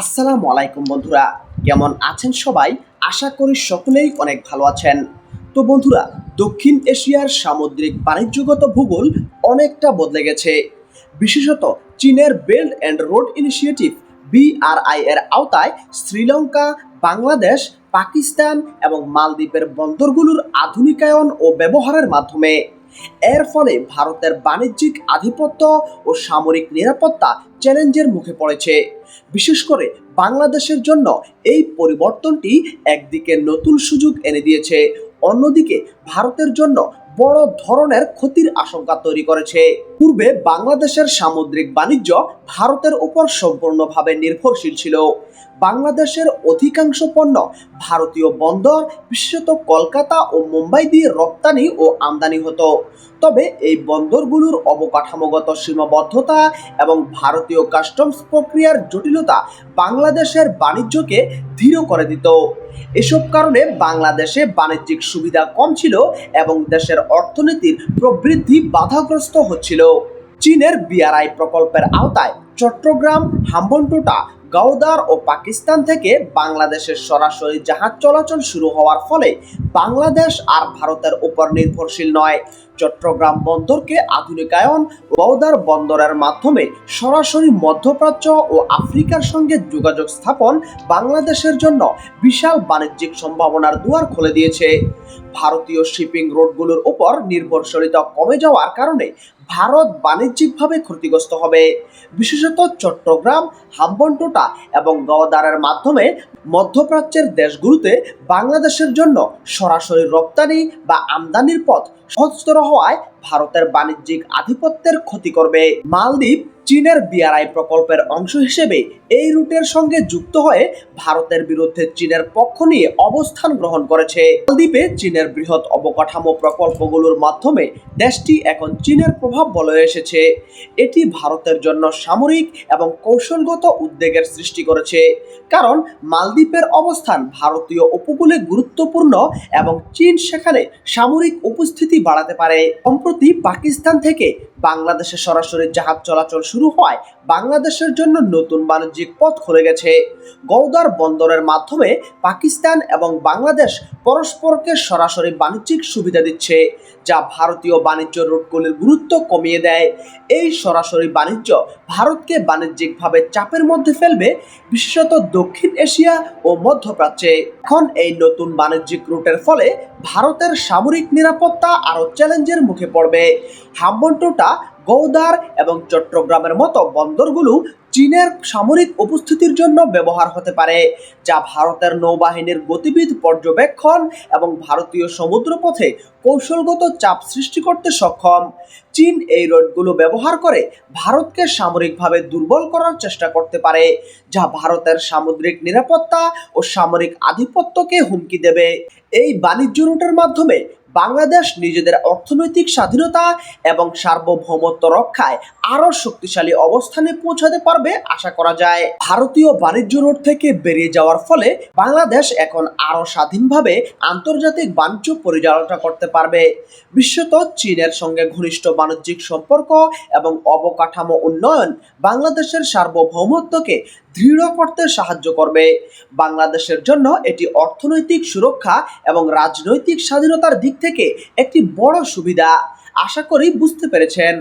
আসসালামু আলাইকুম বন্ধুরা, কেমন আছেন সবাই? আশা করি সকলেই অনেক ভালো আছেন। তো বন্ধুরা, দক্ষিণ এশিয়ার সামুদ্রিক বাণিজ্যগত ভূগোল অনেকটা বদলে গেছে। বিশেষত চীনের belt and road initiative BRI এর আওতায় শ্রীলঙ্কা, বাংলাদেশ, পাকিস্তান এবং মালদ্বীপের বন্দরগুলোর আধুনিকায়ন ও ব্যবহারের মাধ্যমে এর ফলে ভারতের বাণিজ্যিক আধিপত্য ও সামরিক নিরাপত্তা চ্যালেঞ্জের মুখে পড়েছে। বিশেষ করে বাংলাদেশের জন্য এই পরিবর্তনটি একদিকে নতুন সুযোগ এনে দিয়েছে, অন্যদিকে ভারতের জন্য বড় ধরনের ক্ষতির আশঙ্কা তৈরি করেছে। পূর্বে বাংলাদেশের সামুদ্রিক বাণিজ্য ভারতের উপর সম্পূর্ণভাবে নির্ভরশীল ছিল। বাংলাদেশের অধিকাংশ পণ্য ভারতীয় বন্দর, বিশেষত কলকাতা ও মুম্বাই দিয়ে রপ্তানি ও আমদানি হতো। তবে এই বন্দরগুলোর অবকাঠামোগত সীমাবদ্ধতা এবং ভারতীয় কাস্টমস প্রক্রিয়ার জটিলতা বাংলাদেশের বাণিজ্যকে ধীর করে দিত। এসব কারণে বাংলাদেশে বাণিজ্যিক সুবিধা কম ছিল এবং দেশের অর্থনীতির প্রবৃদ্ধি বাধাগ্রস্ত হচ্ছিল। চীনের বিআরআই প্রকল্পের আওতায় চট্টগ্রাম, হাম্বনটোটা, গাওদার ও পাকিস্তান থেকে বাংলাদেশের সরাসরি জাহাজ চলাচল শুরু হওয়ার ফলে বাংলাদেশ আর ভারতের উপর নির্ভরশীল নয়। চট্টগ্রাম বন্দরকে আধুনিকায়ন গৌদার বন্দরের মাধ্যমে সরাসরি মধ্যপ্রাচ্য ও আফ্রিকার সঙ্গে যোগাযোগ স্থাপন বাংলাদেশের জন্য বিশাল বাণিজ্যিক সম্ভাবনার দুয়ার খুলে দিয়েছে। ভারতীয় শিপিং রোডগুলোর উপর নির্ভরশীলতা কমে যাওয়ার কারণে ভারত বাণিজ্যিকভাবে ক্ষতিগ্রস্ত হবে। বিশেষত চট্টগ্রাম, হাম্বনটোটা এবং গওদারের মাধ্যমে মধ্যপ্রাচ্যের দেশগুলোতে বাংলাদেশের জন্য সরাসরি রপ্তানি বা আমদানির পথ সহজতর হওয়ায় ভারতের বাণিজ্যিক আধিপত্যের ক্ষতি করবে। মালদ্বীপ চীনের বিআরআই প্রকল্পের অংশ হিসেবে এই রুটের সঙ্গে যুক্ত হয়ে ভারতের বিরুদ্ধে চীনের পক্ষ নিয়ে অবস্থান গ্রহণ করেছে। মালদ্বীপে চীনের বৃহৎ অবকাঠামো প্রকল্পগুলোর মাধ্যমে দেশটি এখন চীনের প্রভাব বলয়ে এসেছে। এটি ভারতের জন্য সামরিক এবং কৌশলগত উদ্বেগের সৃষ্টি করেছে। কারণ মালদ্বীপের অবস্থান ভারতীয় উপকূলে গুরুত্বপূর্ণ এবং চীন সেখানে সামরিক উপস্থিতি বাড়াতে পারে। সম্প্রতি পাকিস্তান থেকে বাংলাদেশে সরাসরি জাহাজ চলাচল শুরু হওয়ায় বাংলাদেশের জন্য নতুন বাণিজ্যিক পথ খুলে গেছে। গৌদার বন্দরের মাধ্যমে পাকিস্তান এবং বাংলাদেশ পরস্পরকে সরাসরি বাণিজ্যিক সুবিধা দিচ্ছে, যা ভারতীয় বাণিজ্য রুটগুলির গুরুত্ব কমিয়ে দেয়। এই সরাসরি বাণিজ্য ভারতকে বাণিজ্যিকভাবে চাপের মধ্যে ফেলবে বিশেষত দক্ষিণ এশিয়া ও মধ্যপ্রাচ্যে। এখন এই নতুন বাণিজ্যিক রুটের ফলে ভারতের সামরিক নিরাপত্তা আরও চ্যালেঞ্জের মুখে পড়বে। হাম্বনটোটা গৌদার এবং চট্টগ্রামের মতো বন্দরগুলো চীনের সামরিক উপস্থিতির জন্য ব্যবহার হতে পারে, যা ভারতের নৌবাহিনীর গতিবিধ পর্যবেক্ষণ এবং ভারতীয় সমুদ্রপথে কৌশলগত চাপ সৃষ্টি করতে সক্ষম। চীন এই রোডগুলো ব্যবহার করে ভারতকে সামরিকভাবে দুর্বল করার চেষ্টা করতে পারে, যা ভারতের সামুদ্রিক নিরাপত্তা ও সামরিক আধিপত্যকে হুমকি দেবে। এই বাণিজ্য রুটের মাধ্যমে বাংলাদেশ নিজেদের অর্থনৈতিক স্বাধীনতা এবং সার্বভৌমত্ব রক্ষায় আরও শক্তিশালী অবস্থানে পৌঁছাতে পারবে আশা করা যায়। ভারতীয় বাণিজ্য রোড থেকে বেরিয়ে যাওয়ার ফলে বাংলাদেশ এখন আরও স্বাধীনভাবে আন্তর্জাতিক বাণিজ্য পরিচালনা করতে পারবে। বিশ্বত চীনের সঙ্গে ঘনিষ্ঠ বাণিজ্যিক সম্পর্ক এবং অবকাঠামো উন্নয়ন বাংলাদেশের সার্বভৌমত্বকে দৃঢ় করতে সাহায্য করবে। বাংলাদেশের জন্য এটি অর্থনৈতিক সুরক্ষা এবং রাজনৈতিক স্বাধীনতার দিক থেকে একটি বড় সুবিধা। আশা করি বুঝতে পেরেছেন।